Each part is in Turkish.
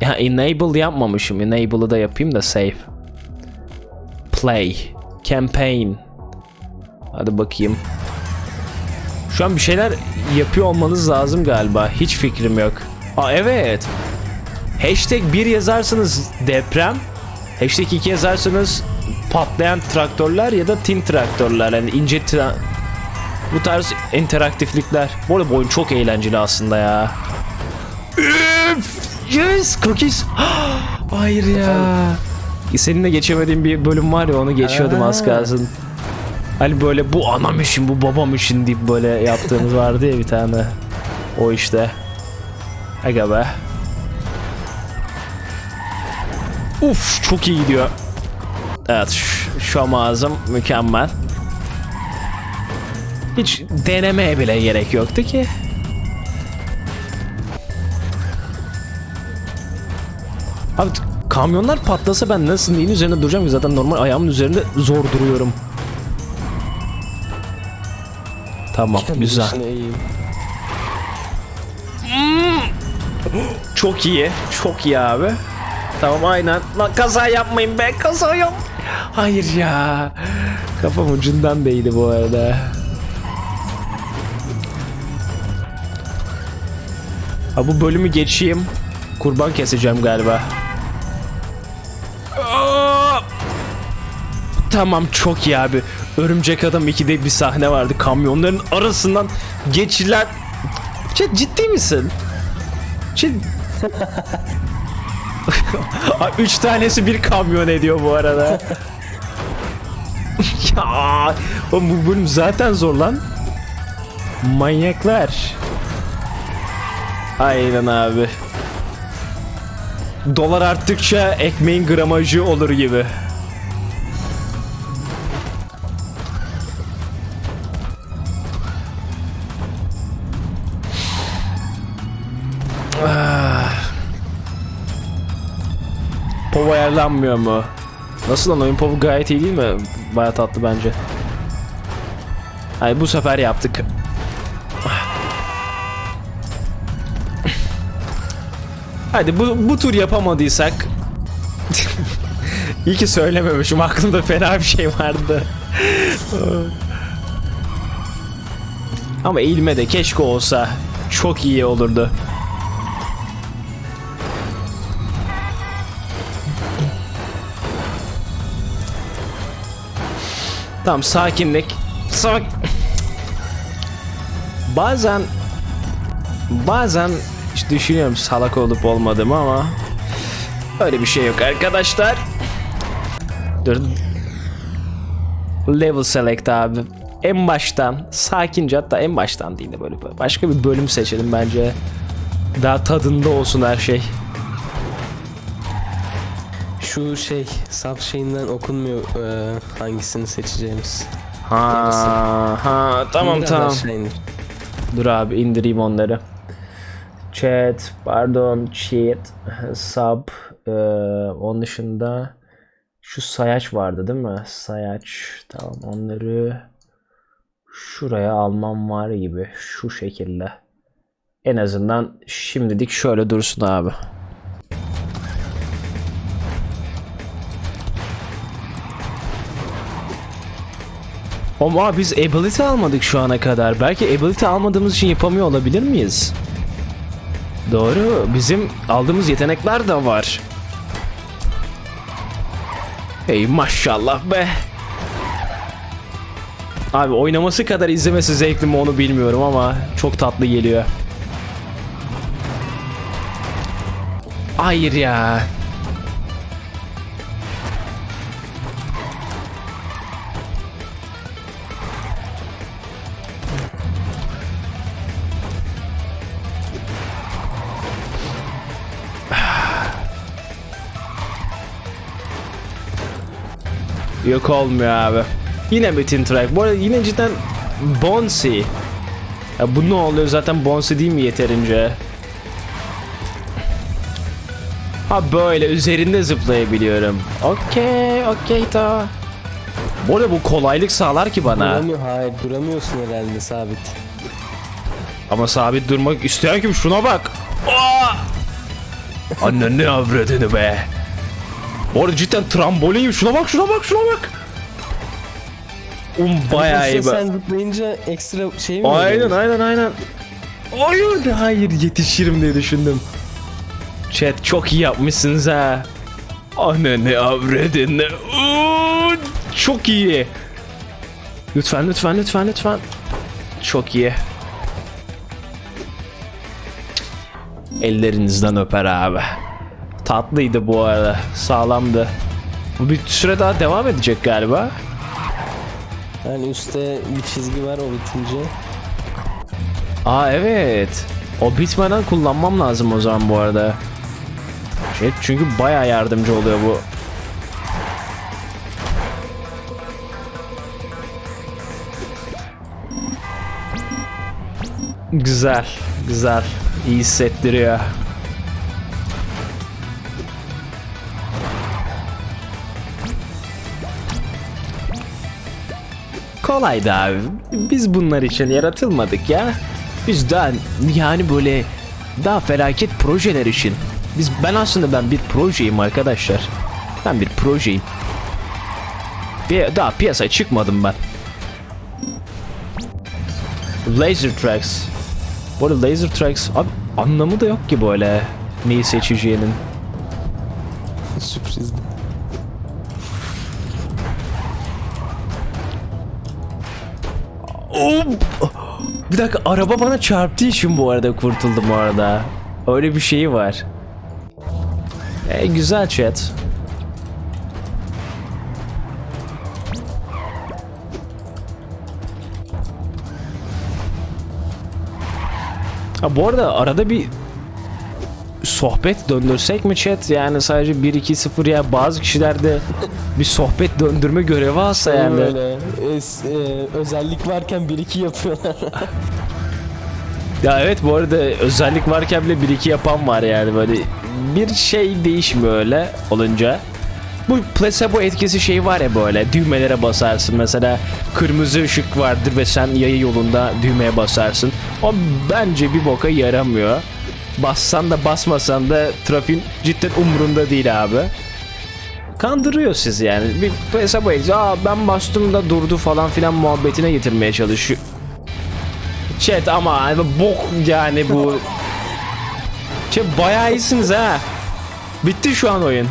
Ya enable yapmamışım. Enable'ı da yapayım da save. Play. Campaign. Hadi bakayım. Şu an bir şeyler yapıyor olmanız lazım galiba. Hiç fikrim yok. Aa evet. Hashtag 1 yazarsanız deprem. Hashtag 2 yazarsanız patlayan traktörler ya da tin traktörler. Yani ince tra- bu tarz interaktiflikler. Bu arada bu oyun çok eğlenceli aslında ya. Üf! Yes! Cookies! Hayır ya. Seninle geçemediğim bir bölüm var ya onu geçiyordum az kalsın. Hani böyle bu anam için bu babam için deyip böyle yaptığımız vardı ya bir tane. O işte. Aga be. Uf çok iyi gidiyor. Evet şu, şu an ağzım mükemmel. Hiç denemeye bile gerek yoktu ki. Abi kamyonlar patlasa ben nasıl neyin üzerinde duracağım ki zaten normal ayağımın üzerinde zor duruyorum. Tamam güzel. Dışına eğeyim. Çok iyi. Çok iyi abi. Tamam aynen. Lan kaza yapmayın be. Kaza yap. Hayır ya. Kafam ucundan değdi bu arada. Ha bu bölümü geçeyim. Kurban keseceğim galiba. Tamam çok iyi abi. Örümcek Adam 2'de bir sahne vardı. Kamyonların arasından geçilen... Cid- Ciddi misin? Aa, Üç tanesi bir kamyon ediyor bu arada. ya, bu bölüm zaten zor lan. Manyaklar. Aynen abi. Dolar arttıkça ekmeğin gramajı olur gibi. POV ayarlanmıyor mu? Nasıl lan oyun POV gayet iyi değil mi? Baya tatlı bence. Hayır bu sefer yaptık. Hadi bu, bu tur yapamadıysak İyi ki söylememişim aklımda fena bir şey vardı. Ama eğilme de keşke olsa çok iyi olurdu. Tamam sakinlik. Sak bazen bazen işte düşünüyorum salak olup olmadığımı ama öyle bir şey yok arkadaşlar. Dur. Level select abi. En baştan sakince hatta en baştan değil de böyle başka bir bölüm seçelim bence. Daha tadında olsun her şey. Şu şey sub şeyinden okunmuyor e, hangisini seçeceğimiz. Ha ha tamam Biraz tamam. aşağı indir. Dur abi indireyim onları. Chat, pardon, chat, sub, eee, onun dışında şu sayaç vardı değil mi? Sayaç, tamam onları şuraya almam var gibi şu şekilde. En azından şimdilik şöyle dursun abi. Ama biz ability almadık şu ana kadar. Belki ability almadığımız için yapamıyor olabilir miyiz? Doğru. Bizim aldığımız yetenekler de var. Hey maşallah be. Abi oynaması kadar izlemesi zevkli mi onu bilmiyorum ama çok tatlı geliyor. Hayır ya. Yok olmuyor abi. Yine bütün track. Bu arada yine cidden Bonsi. Ya bu ne oluyor zaten Bonsi değil mi yeterince? Ha böyle üzerinde zıplayabiliyorum. Okey, okey ta. Bu arada bu kolaylık sağlar ki bana. Duramıyor, hayır duramıyorsun herhalde sabit. Ama sabit durmak isteyen kim? Şuna bak. Aa! Anne ne avradını be. Bu arada cidden trambolin şuna bak şuna bak şuna bak. Um bayağı iyi. Sen zıplayınca ekstra şey mi Aynen oluyor? aynen aynen. Hayır hayır yetişirim diye düşündüm. Chat çok iyi yapmışsınız ha. Anne ne avradını. Oo, Çok iyi. Lütfen lütfen lütfen lütfen. Çok iyi. Ellerinizden öper abi. Tatlıydı bu arada. Sağlamdı. Bu bir süre daha devam edecek galiba. Yani üstte bir çizgi var o bitince. Aa evet. O bitmeden kullanmam lazım o zaman bu arada. Şey, çünkü baya yardımcı oluyor bu. Güzel, güzel. İyi hissettiriyor. Kolaydı abi. Biz bunlar için yaratılmadık ya. Biz daha yani böyle daha felaket projeler için. Biz ben aslında ben bir projeyim arkadaşlar. Ben bir projeyim. Bir, daha piyasaya çıkmadım ben. Laser Tracks. Bu arada Laser Tracks abi anlamı da yok ki böyle neyi seçeceğinin. Sürprizdi. Bir dakika araba bana çarptığı için bu arada kurtuldum bu arada. Öyle bir şeyi var. E, güzel chat. Ha, bu arada arada bir sohbet döndürsek mi chat? Yani sadece 1-2-0 ya bazı kişilerde bir sohbet döndürme görevi alsa yani. Böyle es- e, özellik varken 1-2 yapıyorlar. Ya evet bu arada özellik varken bile bir iki yapan var yani böyle bir şey değişmiyor öyle olunca. Bu placebo etkisi şey var ya böyle düğmelere basarsın mesela kırmızı ışık vardır ve sen yayı yolunda düğmeye basarsın. O bence bir boka yaramıyor. Bassan da basmasan da trafiğin cidden umurunda değil abi. Kandırıyor sizi yani. Bir etkisi. Aa ben bastım da durdu falan filan muhabbetine getirmeye çalışıyor. Chat ama bok yani bu. Chat bayağı iyisiniz ha. Bitti şu an oyun.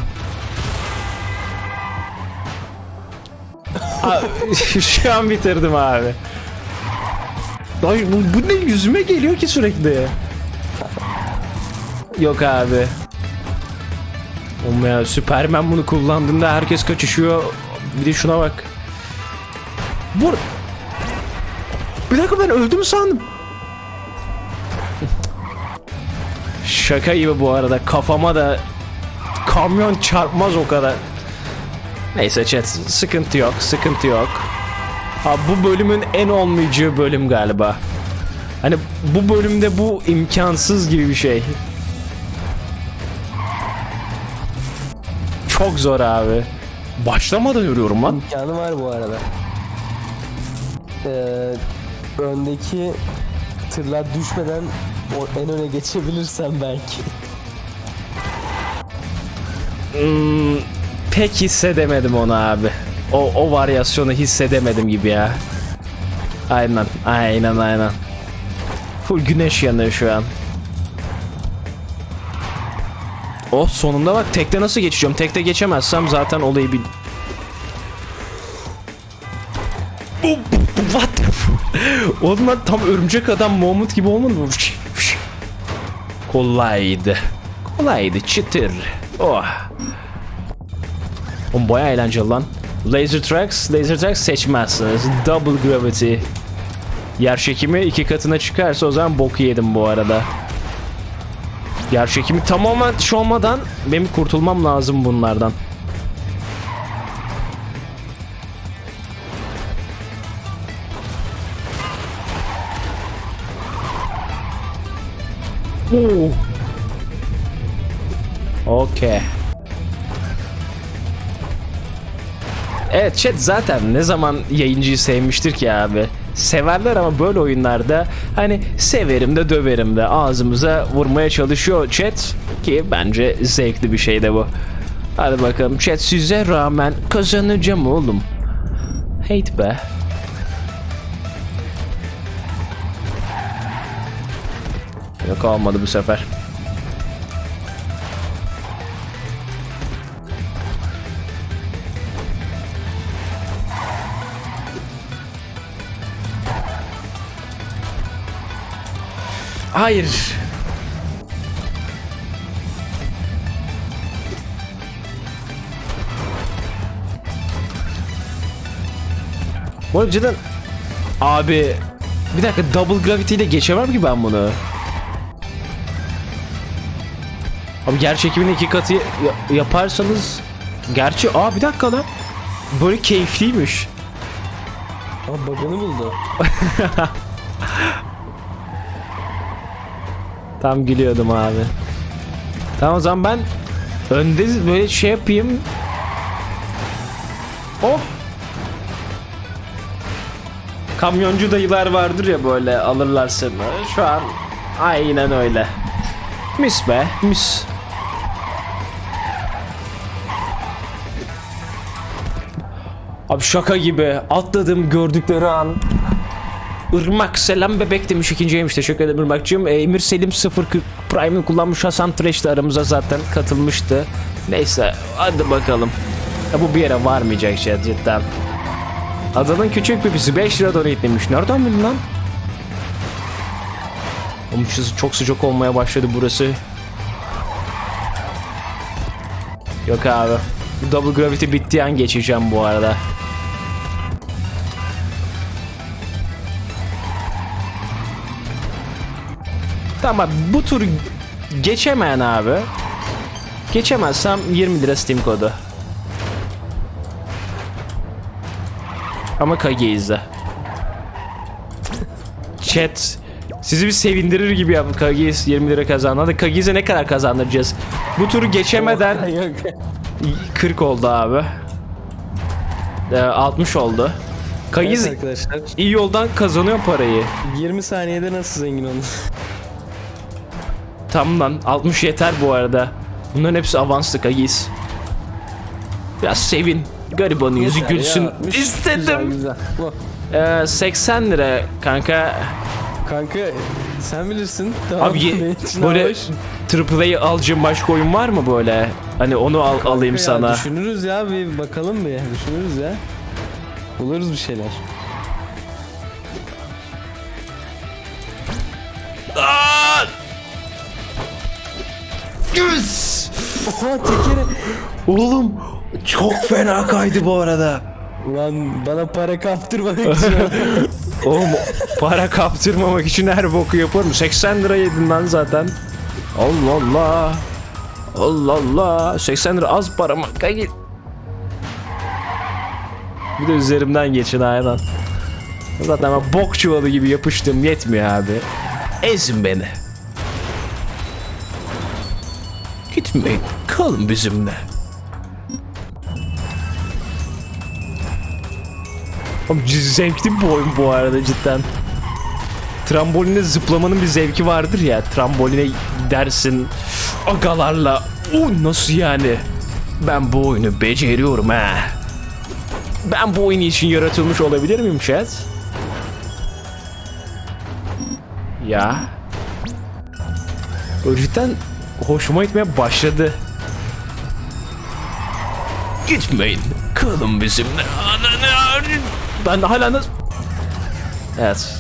Şu an bitirdim abi. Bu, bu ne yüzüme geliyor ki sürekli. Yok abi. Oğlum ya Superman bunu kullandığında herkes kaçışıyor. Bir de şuna bak. Bu bir dakika ben öldüm sandım. Şaka gibi bu arada kafama da kamyon çarpmaz o kadar. Neyse chat sıkıntı yok sıkıntı yok. Ha bu bölümün en olmayacağı bölüm galiba. Hani bu bölümde bu imkansız gibi bir şey. Çok zor abi. Başlamadan yürüyorum lan. İmkanı var bu arada. Ee, öndeki tırlar düşmeden o en öne geçebilirsen belki. Hmm, pek hissedemedim onu abi. O, o varyasyonu hissedemedim gibi ya. Aynen, aynen, aynen. Full güneş yanıyor şu an. Oh sonunda bak tekte nasıl geçeceğim? Tekte geçemezsem zaten olayı bu- What the Oğlum lan tam örümcek adam Mahmut gibi olmadı mı? Kolaydı. Kolaydı çıtır. Oh. Oğlum baya eğlenceli lan. Laser Tracks, Laser Tracks seçmezsiniz. Double Gravity. Yer çekimi iki katına çıkarsa o zaman boku yedim bu arada. Yer çekimi tamamen olmadan benim kurtulmam lazım bunlardan. Oo. Okey. Evet chat zaten ne zaman yayıncıyı sevmiştir ki abi. Severler ama böyle oyunlarda hani severim de döverim de ağzımıza vurmaya çalışıyor chat ki bence zevkli bir şey de bu. Hadi bakalım chat size rağmen kazanacağım oğlum. Hate be. Yok olmadı bu sefer. Hayır. Bu arada cidden Abi bir dakika double gravity ile geçemem ki ben bunu. Abi yer çekiminin iki katı ya- yaparsanız Gerçi aa bir dakika lan Böyle keyifliymiş Aa bug'ını buldu. Tam gülüyordum abi. Tamam o zaman ben Önde böyle şey yapayım. Oh! Kamyoncu dayılar vardır ya böyle alırlar seni. Şu an aynen öyle. Mis be mis. Abi şaka gibi atladım gördükleri an Irmak selam bebek demiş ikinciymiş teşekkür ederim Irmak'cığım. Ee, Emir Selim 040 Prime'ı kullanmış Hasan Trash de aramıza zaten katılmıştı. Neyse hadi bakalım. Ya bu bir yere varmayacak şey cidden. Adanın küçük bebisi 5 lira donatlemiş Nereden bildin lan? Oğlum çok sıcak olmaya başladı burası. Yok abi. Double Gravity bittiği an geçeceğim bu arada Tamam bu tur geçemeyen abi. Geçemezsem 20 lira Steam kodu. Ama Kage izle. Chat sizi bir sevindirir gibi yap. Kagiz 20 lira kazandı. Hadi Kagiz'e ne kadar kazandıracağız? Bu turu geçemeden Yok. 40 oldu abi. Ee, 60 oldu. Kagiz Evet arkadaşlar. iyi yoldan kazanıyor parayı. 20 saniyede nasıl zengin oldun? Tamam lan 60 yeter bu arada. Bunların hepsi avanslı Kagiz. Biraz sevin. Garibanın yüzü Yeter gülsün. ya, 60. İstedim. Güzel güzel. Ee, 80 lira kanka. Kanka sen bilirsin. Tamam. Abi ye- benim için böyle alış. AAA alacağım başka oyun var mı böyle? Hani onu al, alayım Ya sana. Düşünürüz ya bir bakalım bir düşünürüz ya. Buluruz bir şeyler. Aa! Yes! Oha tekere. Oğlum çok fena kaydı bu arada. Ulan bana para kaptırmamak için. Oğlum para kaptırmamak için her boku yaparım. 80 lira yedin lan zaten. Allah Allah. Allah Allah. 80 lira az para mı? Kanki. Bir de üzerimden geçin aynen. Zaten ben bok çuvalı gibi yapıştım yetmiyor abi. Ezin beni. Gitmeyin. Kalın bizimle. Oğlum zevkli bir oyun bu arada cidden. Tramboline zıplamanın bir zevki vardır ya. Tramboline gidersin agalarla. O nasıl yani? Ben bu oyunu beceriyorum ha. Ben bu oyun için yaratılmış olabilir miyim chat? Ya. Cidden hoşuma gitmeye başladı. Gitmeyin. Kalın bizimle. Ben hala nasıl... Evet.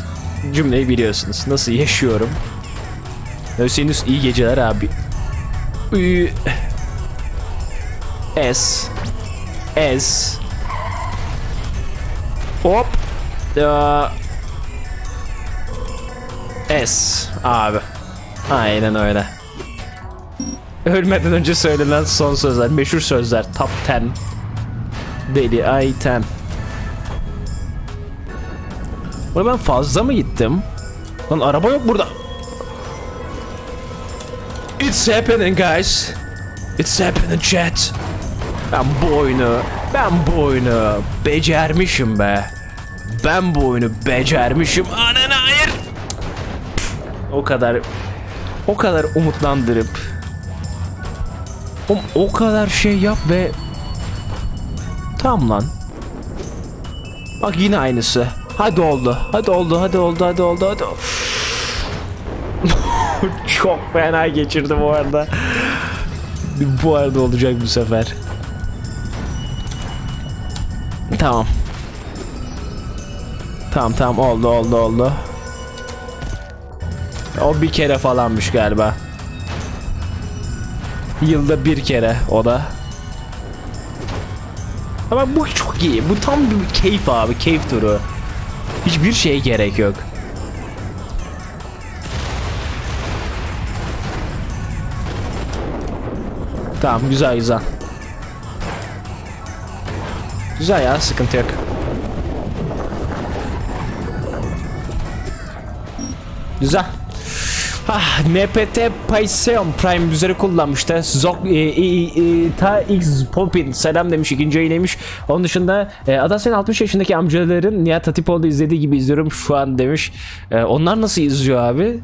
Cümleyi biliyorsunuz. Nasıl yaşıyorum. Hüseyinus iyi geceler abi. S. S. Hop. Ya. S. Abi. Aynen öyle. Ölmeden önce söylenen son sözler. Meşhur sözler. Top 10. Deli item. Buraya ben fazla mı gittim? Lan araba yok burada. It's happening guys. It's happening chat. Ben bu oyunu, ben bu oyunu becermişim be. Ben bu oyunu becermişim. Anan hayır. O kadar o kadar umutlandırıp o, o kadar şey yap ve Tamam lan. Bak yine aynısı. Hadi oldu. Hadi oldu. Hadi oldu. Hadi oldu. Hadi. Çok fena geçirdim bu arada. Bu arada olacak bu sefer. Tamam. Tamam tamam oldu oldu oldu. O bir kere falanmış galiba. Yılda bir kere o da. Ama bu çok iyi. Bu tam bir keyif abi. Keyif turu. Hiçbir şeye gerek yok. Tamam güzel güzel. Güzel ya sıkıntı yok. Güzel. Ah, NPT Payseon Prime üzeri kullanmıştı. Zok e, e, e, ta X Popin selam demiş ikinci yayınıymış. Onun dışında e, Ada sen 60 yaşındaki amcaların Nihat Hatipoğlu izlediği gibi izliyorum şu an demiş. E, onlar nasıl izliyor abi?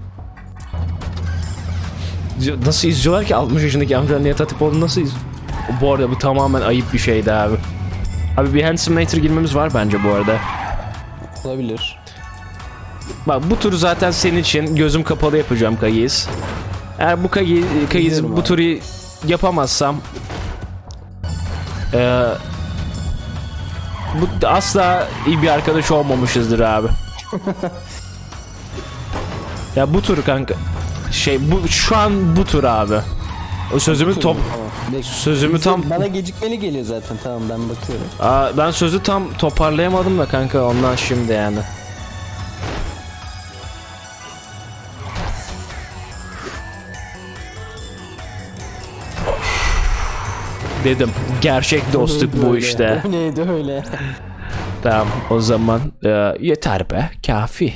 Nasıl izliyorlar ki 60 yaşındaki amcalar Nihat Hatipoğlu nasıl iz... Bu arada bu tamamen ayıp bir şeydi abi. Abi bir Hand Simulator girmemiz var bence bu arada. Olabilir. Bak bu turu zaten senin için gözüm kapalı yapacağım Kayiz. Eğer bu Kayiz, Kayiz bu turu yapamazsam eee, bu asla iyi bir arkadaş olmamışızdır abi. ya bu tur kanka şey bu şu an bu tur abi. O sözümü top Tamam. Sözümü Bize- tam Bana gecikmeli geliyor zaten tamam ben bakıyorum. Aa, ben sözü tam toparlayamadım da kanka ondan şimdi yani. Dedim gerçek dostluk bu Öyle. işte. O neydi öyle? Tamam o zaman e, yeter be kafi.